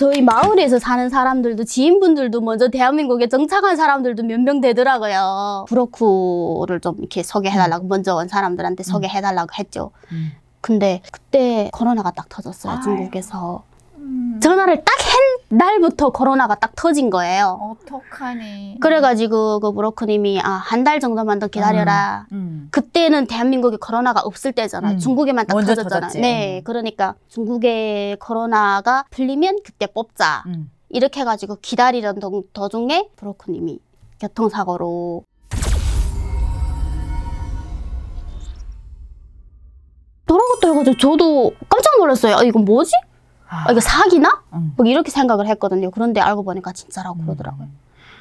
저희 마을에서 사는 사람들도 지인분들도 먼저 대한민국에 정착한 사람들도 몇 명 되더라고요. 브로크를 좀 이렇게 소개해달라고 먼저 온 사람들한테 소개해달라고 했죠. 음. 근데 그때 코로나가 딱 터졌어요. 중국에서 음. 전화를 딱 한 날부터 코로나가 딱 터진 거예요. 어떡하니. 그래가지고 그 브로커님이 아 한 달 정도만 더 기다려라. 음. 그때는 대한민국에 코로나가 없을 때잖아. 음. 중국에만 딱 먼저 터졌잖아. 터졌지. 네, 음. 그러니까 중국에 코로나가 풀리면 그때 뽑자. 음. 이렇게 해가지고 기다리던 도, 도중에 브로커님이 교통사고로 돌아갔다 해가지고 저도 깜짝 놀랐어요. 아, 이거 뭐지? 아, 아, 이거 사기나? 음. 뭐 이렇게 생각을 했거든요. 그런데 알고 보니까 진짜라고 그러더라고요.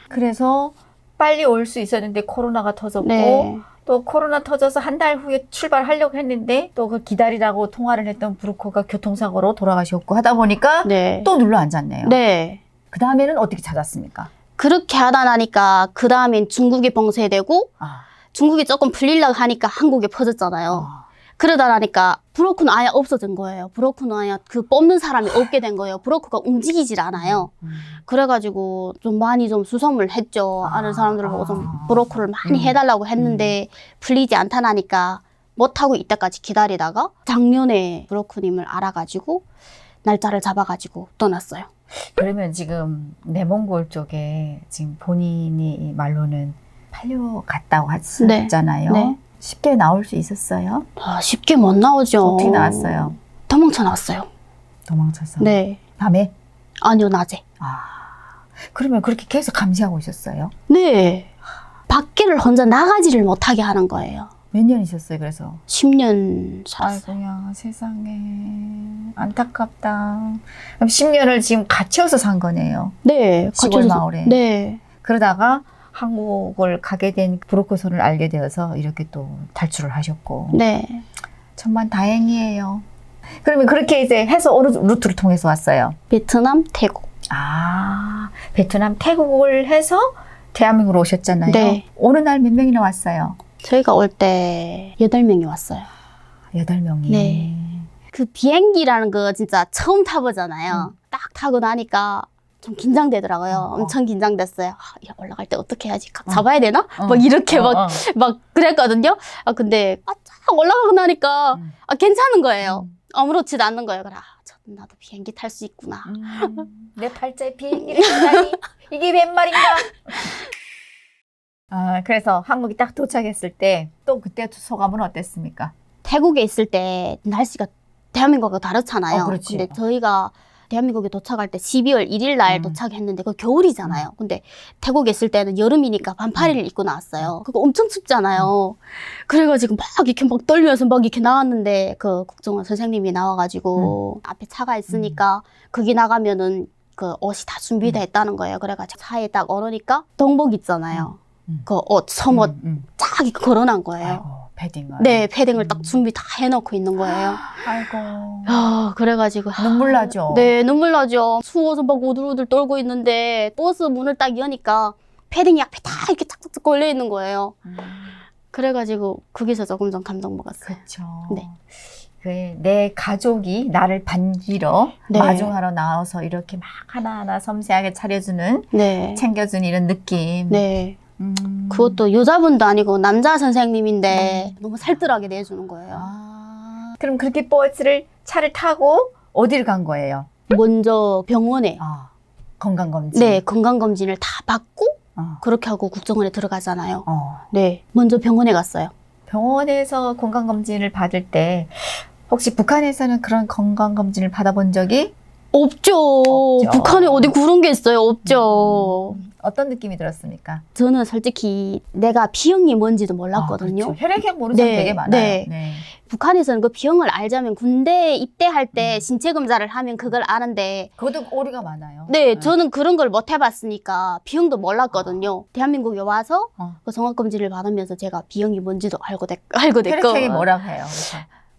그래서 빨리 올 수 있었는데 코로나가 터졌고 네. 또 코로나 터져서 한 달 후에 출발하려고 했는데 또 그 기다리라고 통화를 했던 브로커가 교통사고로 돌아가셨고 하다 보니까 네. 또 눌러 앉았네요. 네. 그 다음에는 어떻게 찾았습니까? 그렇게 하다 나니까 그 다음엔 중국에 봉쇄되고 아, 중국이 조금 풀리려고 하니까 한국에 퍼졌잖아요. 아. 그러다 나니까 브로커는 아예 없어진 거예요. 브로커는 아예 그 뽑는 사람이 없게 된 거예요. 브로커가 움직이질 않아요. 음. 그래가지고 좀 많이 좀 수성을 했죠. 아, 아는 사람들을 보고 좀 아. 브로커를 많이 음. 해달라고 했는데 풀리지 않다나니까 못하고 이때까지 기다리다가 작년에 브로커님을 알아가지고 날짜를 잡아가지고 떠났어요. 그러면 지금 내몽골 쪽에 지금 본인이 말로는 팔려갔다고 하셨잖아요. 네. 쉽게 나올 수 있었어요? 아, 쉽게 못 나오죠. 어떻게 나왔어요? 도망쳐 나왔어요. 도망쳐서. 네. 밤에? 아니요, 낮에. 아. 그러면 그렇게 계속 감시하고 있었어요? 네. 밖에를 혼자 나가지를 못하게 하는 거예요. 몇 년이셨어요, 그래서? 10년 살았어요. 아이고야, 세상에. 안타깝다. 그럼 10년을 지금 갇혀서 산 거네요. 네. 시골 갇혀서- 마을에. 네. 그러다가 한국을 가게 된 브로커선을 알게 되어서 이렇게 또 탈출을 하셨고. 네. 정말 다행이에요. 그러면 그렇게 이제 해서 어느 루트를 통해서 왔어요? 베트남, 태국. 아, 베트남, 태국을 해서 대한민국으로 오셨잖아요. 네. 어느 날 몇 명이나 왔어요? 저희가 올때 8명이 왔어요. 여덟 명이. 네. 그 비행기라는 거 진짜 처음 타보잖아요. 딱 타고 나니까 좀 긴장되더라고요. 어, 어. 엄청 긴장됐어요. 아, 야, 올라갈 때 어떻게 해야지? 각 어. 잡아야 되나? 어. 막 이렇게 어, 막, 어. 막 그랬거든요. 아, 근데 아, 쫙 올라가고 나니까 음. 아, 괜찮은 거예요. 음. 아무렇지도 않는 거예요. 그래, 아, 저, 나도 비행기 탈 수 있구나. 음, 내 팔자에 비행기를 타다니 이게 웬 말인가? 아, 그래서 한국이 딱 도착했을 때 또 그때 소감은 어땠습니까? 태국에 있을 때 날씨가 대한민국과 다르잖아요. 어. 근데 저희가 대한민국에 도착할 때 12월 1일 날 음. 도착했는데 그 겨울이잖아요. 근데 태국에 있을 때는 여름이니까 반팔을 입고 나왔어요. 그거 엄청 춥잖아요. 그래가지고 막 이렇게 막 떨면서 막 이렇게 나왔는데 그 국정원 선생님이 나와가지고 앞에 차가 있으니까 거기 나가면은 그 옷이 다 준비돼 있다는 거예요. 그래가지고 차에 딱 얼으니까 동복 있잖아요. 음. 그 옷, 섬옷 음, 음. 쫙 이렇게 걸어놓은 거예요. 아이고, 패딩을. 네, 패딩을 음. 딱 준비 다 해놓고 있는 거예요. 아이고. 아, 그래가지고. 눈물 나죠? 네, 눈물 나죠. 추워서 막 우들우들 떨고 있는데, 버스 문을 딱 여니까 패딩이 앞에 다 이렇게 쫙쫙쫙 걸려 있는 거예요. 음, 그래가지고, 거기서 조금 좀 감동 먹었어요. 그렇죠. 네. 그내 가족이 나를 반기러 네. 마중하러 나와서 이렇게 막 하나하나 섬세하게 차려주는 네. 챙겨주는 이런 느낌. 네. 음. 그것도 여자분도 아니고 남자 선생님인데, 너무 살뜰하게 내주는 거예요. 아, 그럼 그렇게 버스를 차를 타고 어디를 간 거예요? 먼저 병원에, 아, 건강검진. 네, 건강검진을 다 받고, 어. 그렇게 하고 국정원에 들어가잖아요. 어. 네. 먼저 병원에 갔어요. 병원에서 건강검진을 받을 때 혹시 북한에서는 그런 건강검진을 받아본 적이 없죠. 없죠. 북한에 어디 그런 게 있어요? 없죠. 음, 어떤 느낌이 들었습니까? 저는 솔직히 내가 B형이 뭔지도 몰랐거든요. 아, 그렇죠. 혈액형 모르는 사람 네, 되게 많아요. 네. 북한에서는 그 B형을 알자면 군대에 입대할 때 음. 신체 검사를 하면 그걸 아는데 그것도 오리가 많아요. 네, 저는 그런 걸 못 해봤으니까 B형도 몰랐거든요. 대한민국에 와서 어. 그 종합 검진을 받으면서 제가 B형이 뭔지도 알고 됐, 알고 됐고 혈액형이 뭐라고 해요? 그래서.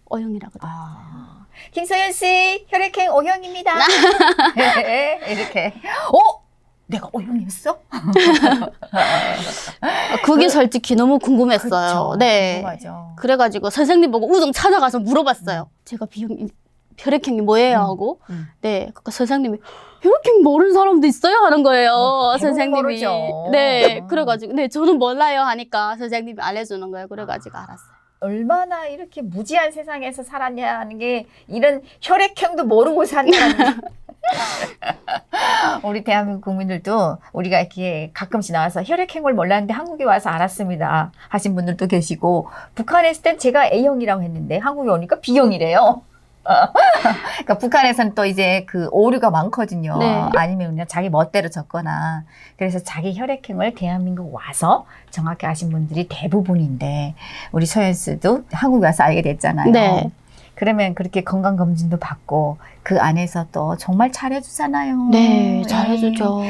O형이라고. 아. 김소연 씨, 혈액형 O형입니다. 네, 이렇게. 어? 내가 O형이었어? 그게 솔직히 너무 궁금했어요. 그렇죠. 네. 궁금하죠. 그래가지고 선생님 보고 우정 찾아가서 물어봤어요. 제가 B형 혈액형이 뭐예요 음. 하고 음. 네, 그 선생님이 혈액형 모르는 사람도 있어요 하는 거예요 음, 선생님이. 모르죠. 네, 음. 그래가지고 네 저는 몰라요 하니까 선생님이 알려주는 거예요. 그래가지고 알았어요. 얼마나 이렇게 무지한 세상에서 살았냐 하는 게 이런 혈액형도 모르고 산다는 우리 대한민국 국민들도 우리가 이렇게 가끔씩 나와서 혈액형을 몰랐는데 한국에 와서 알았습니다 하신 분들도 계시고 북한에 있을 땐 제가 A형이라고 했는데 한국에 오니까 B형이래요. 그러니까 북한에서는 또 이제 그 오류가 많거든요. 네. 아니면 그냥 자기 멋대로 적거나 그래서 자기 혈액형을 대한민국 와서 정확히 아신 분들이 대부분인데 우리 소연스도 한국에 와서 알게 됐잖아요. 네. 그러면 그렇게 건강 검진도 받고 그 안에서 또 정말 잘해주잖아요. 네, 예. 잘해주죠.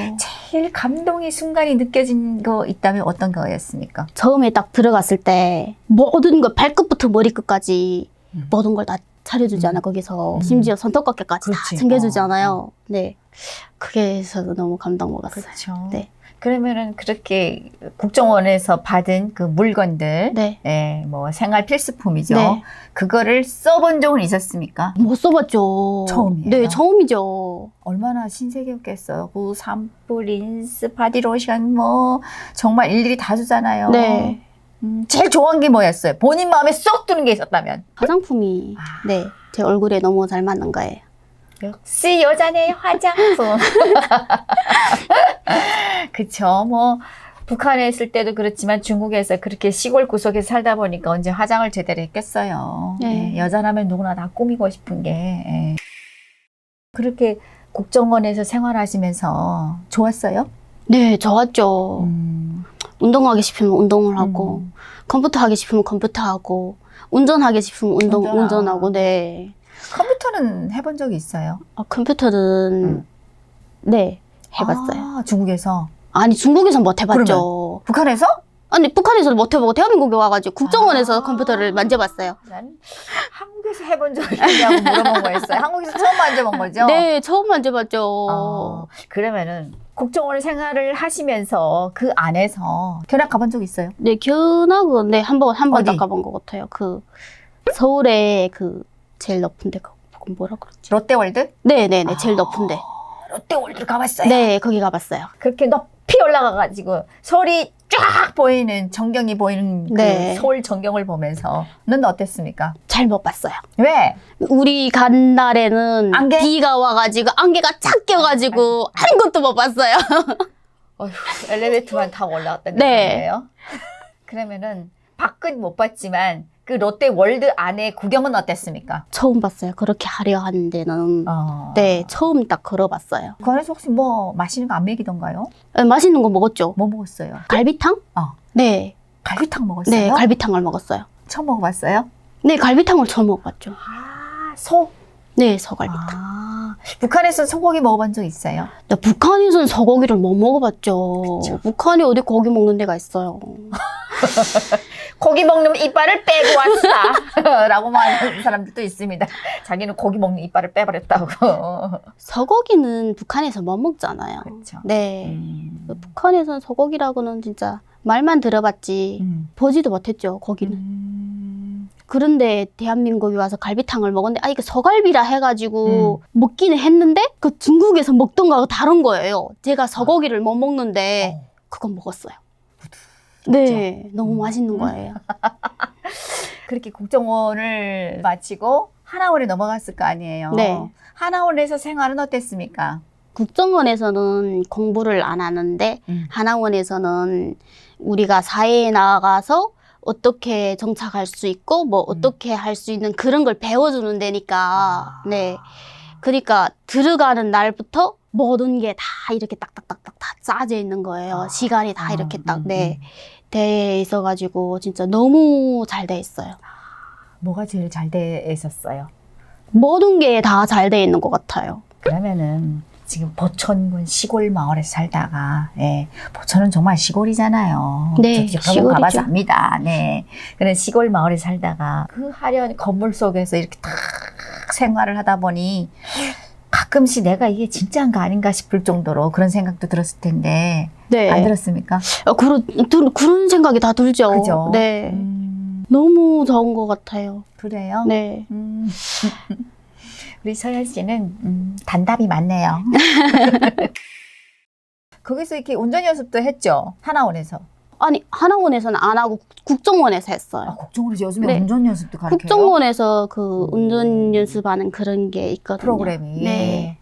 제일 감동의 순간이 느껴진 거 있다면 어떤 거였습니까? 처음에 딱 들어갔을 때 모든 거 발끝부터 머리끝까지 음. 모든 걸 다 차려주잖아요. 음. 거기서 음. 심지어 그렇지. 다 챙겨주잖아요. 네, 그게 저도 너무 감동 먹었어요. 그렇죠. 네. 그러면은 그렇게 국정원에서 받은 그 물건들, 네, 예, 뭐 생활 필수품이죠. 네. 그거를 써본 적은 있었습니까? 못 써봤죠. 처음이에요? 네, 처음이죠. 얼마나 신세계였겠어요. 그 샴푸, 린스, 바디로션 뭐 정말 일일이 다 주잖아요. 네, 음, 제일 좋아한 게 뭐였어요? 본인 마음에 쏙 드는 게 있었다면. 화장품이 아. 네제 얼굴에 너무 잘 맞는 거예요. 역시 여자네 화장품. 그쵸. 뭐, 북한에 있을 때도 그렇지만 중국에서 그렇게 시골 구석에 살다 보니까 언제 화장을 제대로 했겠어요. 네. 예, 여자라면 누구나 다 꾸미고 싶은 게. 예. 그렇게 국정원에서 생활하시면서 좋았어요? 네, 좋았죠. 음. 운동하기 싶으면 운동을 하고 음. 컴퓨터 하기 싶으면 컴퓨터 하고 운전하기 싶으면 운동 운전하고. 운전하고 네. 컴퓨터는 해본 적이 있어요? 아, 컴퓨터는 음. 네 해봤어요. 아, 중국에서. 아. 니 중국에서 못 해봤죠. 북한에서? 아니 북한에서는 못 해보고 대한민국에 와가지고 국정원에서 아. 컴퓨터를 만져봤어요. 난 한국에서 해본 적이 있냐고 물어본 거였어요. 한국에서 처음 만져본 거죠? 네, 처음 만져봤죠. 어, 그러면은 국정원 생활을 하시면서 그 안에서 견학 가본 적 있어요? 네, 견학은 네 한번 한번 어디? 닦아본 것 같아요. 그 서울에 그 제일 높은데 그 뭐라 그러지? 롯데월드? 네, 네, 네, 제일 아, 높은데. 롯데월드 가봤어요. 네, 거기 가봤어요. 그렇게 높 이 올라가가지고 서울이 쫙 보이는 전경이 보이는 그 네. 서울 전경을 보면서 는 어땠습니까? 잘 못 봤어요. 왜? 우리 간 날에는 안개? 비가 와가지고 안개가 쫙 껴가지고 아무것도 못 봤어요. 어휴, 엘리베이터만 타고 올라갔던 네. 거예요. 그러면은 밖은 못 봤지만 그 롯데 월드 안에 구경은 어땠습니까? 처음 봤어요. 그렇게 하려 하는 데는. 어. 네, 처음 딱 걸어봤어요. 그 안에서 혹시 뭐 맛있는 거 안 먹이던가요? 에, 맛있는 거 먹었죠. 뭐 먹었어요? 갈비탕? 어. 네, 갈비탕 먹었어요? 네, 갈비탕을 먹었어요. 처음 먹어봤어요? 네, 갈비탕을 처음 먹어봤죠. 아, 소? 네, 서갈비탕. 아, 북한에서 소고기 먹어본 적 있어요? 나 북한에서는 소고기를 못 먹어봤죠. 북한에 어디 고기 먹는 데가 있어요. 고기 먹는 이빨을 빼고 왔다. 라고 말하는 사람들도 있습니다. 자기는 고기 먹는 이빨을 빼버렸다고. 소고기는 북한에서 못 먹잖아요. 그렇죠. 네. 음. 북한에서는 소고기라고는 진짜 말만 들어봤지 음. 보지도 못했죠. 거기는. 음. 그런데 대한민국에 와서 갈비탕을 먹었는데 아 이게 소갈비라 해가지고 음. 먹기는 했는데 그 중국에서 먹던 거하고 다른 거예요. 제가 소고기를 못 먹는데 어. 그건 먹었어요. 네, 너무 맛있는 음. 거예요. 그렇게 국정원을 마치고 하나원에 넘어갔을 거 아니에요. 네. 하나원에서 생활은 어땠습니까? 국정원에서는 공부를 안 하는데 음. 하나원에서는 우리가 사회에 나가서 어떻게 정착할 수 있고 뭐 어떻게 할 수 있는 그런 걸 배워주는 데니까 아. 네 그러니까 들어가는 날부터 모든 게 다 이렇게 딱딱딱딱 다 짜져 있는 거예요 아. 시간이 다 아, 이렇게 음, 딱네돼 있어가지고 진짜 너무 잘 돼 있어요 뭐가 제일 잘 돼 있었어요? 모든 게 다 잘 돼 있는 것 같아요 그러면은 지금 보천군 시골 마을에 살다가 예, 보천은 정말 시골이잖아요. 네, 시골이죠. 가봐서 압니다. 네, 그런 시골 마을에 살다가 그 하얀 건물 속에서 이렇게 탁 생활을 하다 보니 가끔씩 내가 이게 진짜인가 아닌가 싶을 정도로 그런 생각도 들었을 텐데 네 안 들었습니까? 어, 그런 들- 그런 생각이 다 들죠 그죠? 네 음, 너무 좋은 것 같아요 그래요. 네 음. 우리 서현 씨는 음, 단답이 많네요. 거기서 이렇게 운전 연습도 했죠. 하나원에서. 아니 하나원에서는 안 하고 국정원에서 아, 했어요. 국정원에서 요즘에 네. 운전 연습도 가르쳐요. 국정원에서 그 운전 연습하는 그런 게 있거든요. 프로그램이. 네.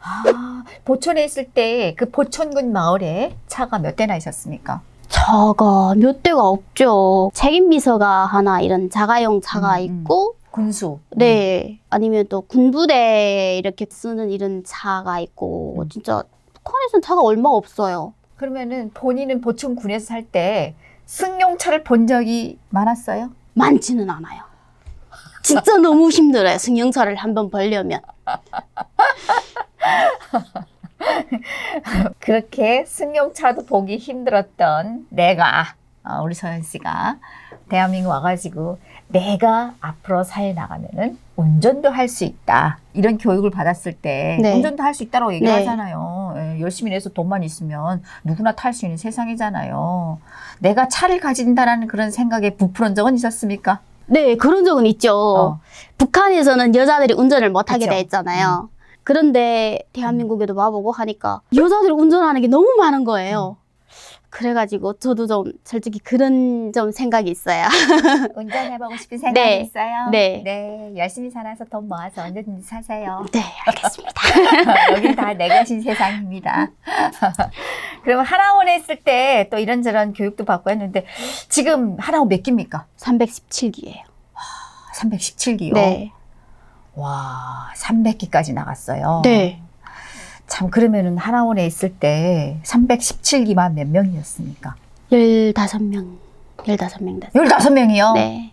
아, 보천에 있을 때 그 보천군 마을에 차가 몇 대나 있었습니까? 차가 몇 대가 없죠. 책임 비서가 하나 이런 자가용 차가 음, 음. 있고 군수. 네 아니면 또 군부대 이렇게 쓰는 이런 차가 있고 음. 진짜 북한에서는 차가 얼마 없어요. 그러면은 본인은 보천군에서 살 때 승용차를 본 적이 많았어요? 많지는 않아요. 진짜 너무 힘들어요. 승용차를 한번 벌려면. 그렇게 승용차도 보기 힘들었던 내가 어, 우리 서현 씨가 대한민국 와가지고 내가 앞으로 사회 나가면은 운전도 할 수 있다 이런 교육을 받았을 때 네. 운전도 할 수 있다고 얘기를 네. 하잖아요. 예, 열심히 해서 돈만 있으면 누구나 탈 수 있는 세상이잖아요. 내가 차를 가진다라는 그런 생각에 부풀은 적은 있었습니까? 네 그런 적은 있죠. 어. 북한에서는 여자들이 운전을 못하게 그쵸. 돼 있잖아요. 그런데 대한민국에도 와보고 하니까 여자들이 운전하는 게 너무 많은 거예요. 그래가지고 저도 좀 솔직히 그런 좀 생각이 있어요. 운전해보고 싶은 생각이 네. 있어요. 네. 열심히 살아서 돈 모아서 언제든지 사세요. 네, 알겠습니다. 여긴 다내 것인 세상입니다. 그러면 하나원에 있을 때 또 이런저런 교육도 받고 했는데 지금 하나원 몇 기입니까? 317기예요. 317기요. 네. 와, 300기까지 나갔어요. 네. 참 그러면은 하나원에 있을 때 317기만 몇 명이었습니까? 15명. 15명 됐어요. 15명이요? 네.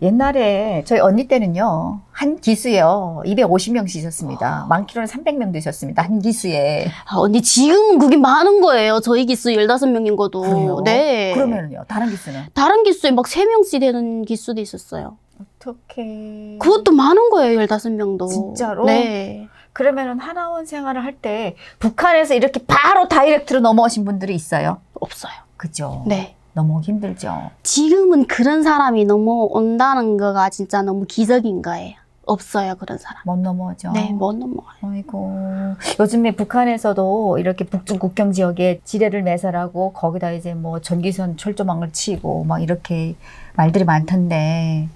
옛날에 저희 언니 때는요. 한 기수요. 250명씩 있었습니다. 많기로는 300명 되셨습니다. 한 기수에. 아, 언니 지금은 그게 많은 거예요. 저희 기수 15명인 것도. 그래요? 네. 그러면은요. 다른 기수는 다른 기수에 막 3명씩 되는 기수도 있었어요. 어떻게 그것도 많은 거예요, 15명도. 진짜로? 네. 그러면은 하나원 생활을 할 때 북한에서 이렇게 바로 다이렉트로 넘어오신 분들이 있어요. 없어요. 그죠? 네. 넘어오기 힘들죠. 지금은 그런 사람이 넘어온다는 거가 진짜 너무 기적인 거예요. 없어요, 그런 사람. 못 넘어오죠. 네, 못 넘어와요. 아이고. 요즘에 북한에서도 이렇게 북중 국경 지역에 지뢰를 매설하고 거기다 이제 뭐 전기선 철조망을 치고 막 이렇게 말들이 많던데.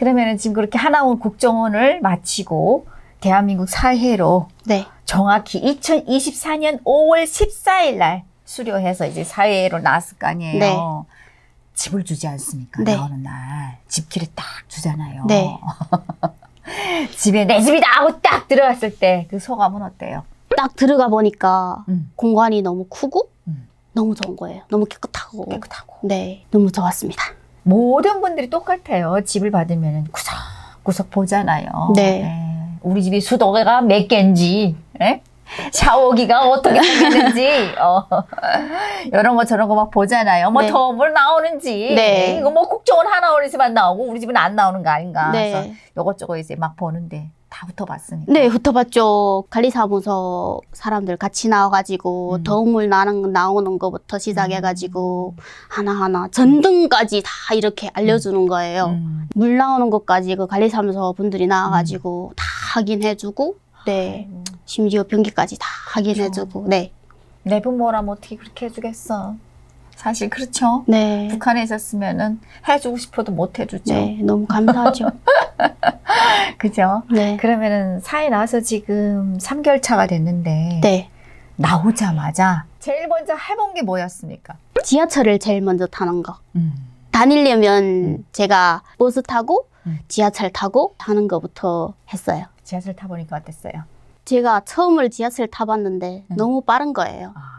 그러면은 지금 그렇게 하나원 국정원을 마치고 대한민국 사회로 네. 정확히 2024년 5월 14일 날 수료해서 이제 사회로 나왔을 거 아니에요. 네. 집을 주지 않습니까? 네. 나오는 날 집키를 딱 주잖아요. 네. 집에 내 집이다 하고 딱 들어갔을 때 그 소감은 어때요? 딱 들어가 보니까 음, 공간이 너무 크고 음. 너무 좋은 거예요. 너무 깨끗하고. 깨끗하고 네. 너무 좋았습니다. 모든 분들이 똑같아요. 집을 받으면 구석구석 보잖아요. 네. 우리 집이 수도가 몇 개인지, 예? 샤워기가 어떻게 생겼는지, 어, 이런 거 저런 거 막 보잖아요. 뭐 네. 더뭘 나오는지. 네. 이거 뭐 국정원 하나원에서만 나오고 우리 집은 안 나오는 거 아닌가. 그래서 네. 요것저것 이제 막 보는데 다 훑어봤으니까. 네, 훑어봤죠. 관리사무소 사람들 같이 나와가지고 음. 더운 나는, 나오는 것부터 시작해가지고 하나하나 전등까지 다 이렇게 알려주는 거예요. 음. 물 나오는 것까지 그 관리사무소 분들이 나와가지고 다 확인해주고, 네. 아이고, 심지어 변기까지 다 확인해주고, 네. 내 부모라면 어떻게 그렇게 해주겠어. 사실 그렇죠. 네. 북한에 있었으면은 해주고 싶어도 못 해주죠. 네, 너무 감사하죠. 그죠? 네. 그러면은 사회 나와서 지금 3개월 차가 됐는데 네. 나오자마자 제일 먼저 해본 게 뭐였습니까? 지하철을 제일 먼저 타는 거. 음. 다니려면 음. 제가 버스 타고 음. 지하철 타고 하는 거부터 했어요. 지하철 타보니까 어땠어요? 제가 처음을 지하철 타봤는데 음. 너무 빠른 거예요. 아.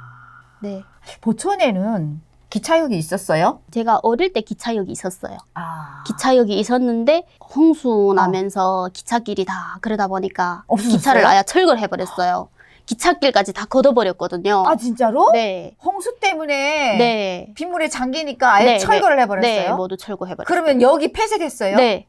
네. 보천에는 기차역이 있었어요? 제가 어릴 때 기차역이 있었어요. 아. 기차역이 있었는데 홍수 나면서 기차길이 다 그러다 보니까 없어졌어요? 기차를 아예 철거를 해버렸어요. 기찻길까지 다 걷어버렸거든요. 아 진짜로? 네. 홍수 때문에 네. 빗물에 잠기니까 아예 네, 철거를 네, 해버렸어요. 네, 모두 철거해버렸어요. 그러면 여기 폐쇄됐어요? 네.